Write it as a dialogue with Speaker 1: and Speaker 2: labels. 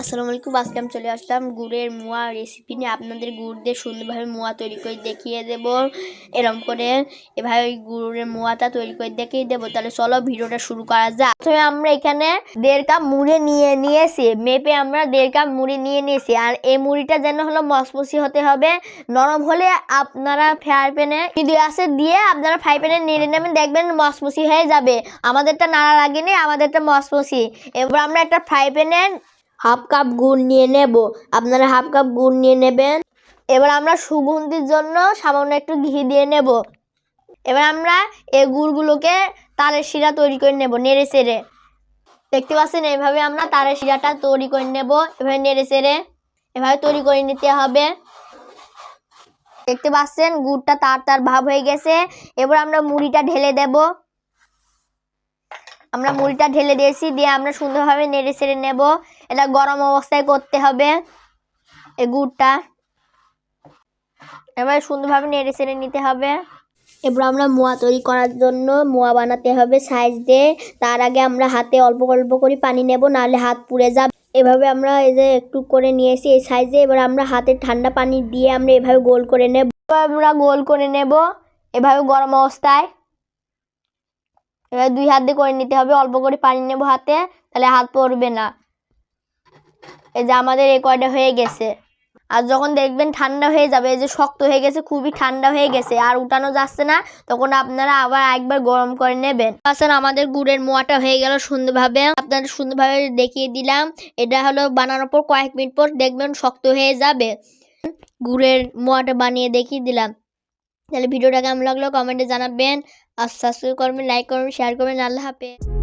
Speaker 1: আসসালামু আলাইকুম, আজকে আমি চলে আসলাম গুড়ের মোয়া রেসিপি নিয়ে। আপনাদের গুড় দিয়ে সুন্দরভাবে মোয়া তৈরি করে দেখিয়ে দেব। এরম করে এভাবে ওই গুড়ের মোয়াটা তৈরি করে দেখিয়ে দেবো। তাহলে চলো ভিডিওটা শুরু করা যাক। প্রথমে আমরা এখানে দেড় কাপ মুড়ে নিয়ে নিয়েছি। মেপে আমরা দেড় কাপ মুড়ি নিয়ে নিয়েছি। আর এই মুড়িটা যেন হলো মসমসি হতে হবে। নরম হলে আপনারা ফ্রাই প্যানে ভিডিও আছে দিয়ে আপনারা ফ্রাই প্যানে নেড়ে নেবেন, দেখবেন মসমসি হয়ে যাবে। আমাদেরটা নাড়া লাগেনি, আমাদেরটা মসমসি এবার আমরা একটা ফ্রাই প্যানে হাফ কাপ গুড় নিয়ে নেব। আপনারা হাফ কাপ গুড় নিয়ে নেবেন। এবার আমরা সুগন্ধির জন্য সামান্য একটু ঘি দিয়ে নেব। এবার আমরা এই গুড়গুলোকে তারের শিরা তৈরি করে নেব নেড়ে চেড়ে। দেখতে পাচ্ছেন এইভাবে আমরা তারের শিরাটা তৈরি করে নেব। এভাবে নেড়ে চেড়ে এভাবে তৈরি করে নিতে হবে। দেখতে পাচ্ছেন, গুড়টা তার তার ভাব হয়ে গেছে। এবার আমরা মুড়িটা ঢেলে দেব। আমরা মুড়িটা ঢেলে দিয়েছি, দিয়ে আমরা সুন্দরভাবে নেড়ে চেড়ে নেব। এটা গরম অবস্থায় করতে হবে এই গুড়টা। এবার সুন্দরভাবে নেড়ে চেড়ে নিতে হবে। এবার আমরা মোয়া তৈরি করার জন্য মোয়া বানাতে হবে সাইজ দিয়ে। তার আগে আমরা হাতে অল্প অল্প করে পানি নেব, নাহলে হাত পুড়ে যাবে। এভাবে আমরা এই যে একটু করে নিয়েছি এই সাইজে, এবার আমরা হাতে ঠান্ডা পানি দিয়ে আমরা এভাবে গোল করে নেব। আমরা গোল করে নেব এভাবে গরম অবস্থায়। এবার দুই হাত দিয়ে করে নিতে হবে, অল্প করে পানি নেব হাতে, তাহলে হাত পড়বে না। এই যে আমাদের এই কয়টা হয়ে গেছে। আর যখন দেখবেন ঠান্ডা হয়ে যাবে, এই যে শক্ত হয়ে গেছে, খুবই ঠান্ডা হয়ে গেছে, আর উঠানো যাচ্ছে না, তখন আপনারা আবার একবার গরম করে নেবেন। আসলে আমাদের গুড়ের মোয়াটা হয়ে গেল সুন্দরভাবে। আপনাদের সুন্দরভাবে দেখিয়ে দিলাম। এটা হলো বানানোর পর কয়েক মিনিট পর দেখবেন শক্ত হয়ে যাবে। গুড়ের মোয়াটা বানিয়ে দেখিয়ে দিলাম। তাহলে ভিডিওটা কেমন লাগল কমেন্টে জানাবেন। আর সাবস্ক্রাইব করবেন লাইক করবেন শেয়ার করবেন, আল্লাহ হাফেজ।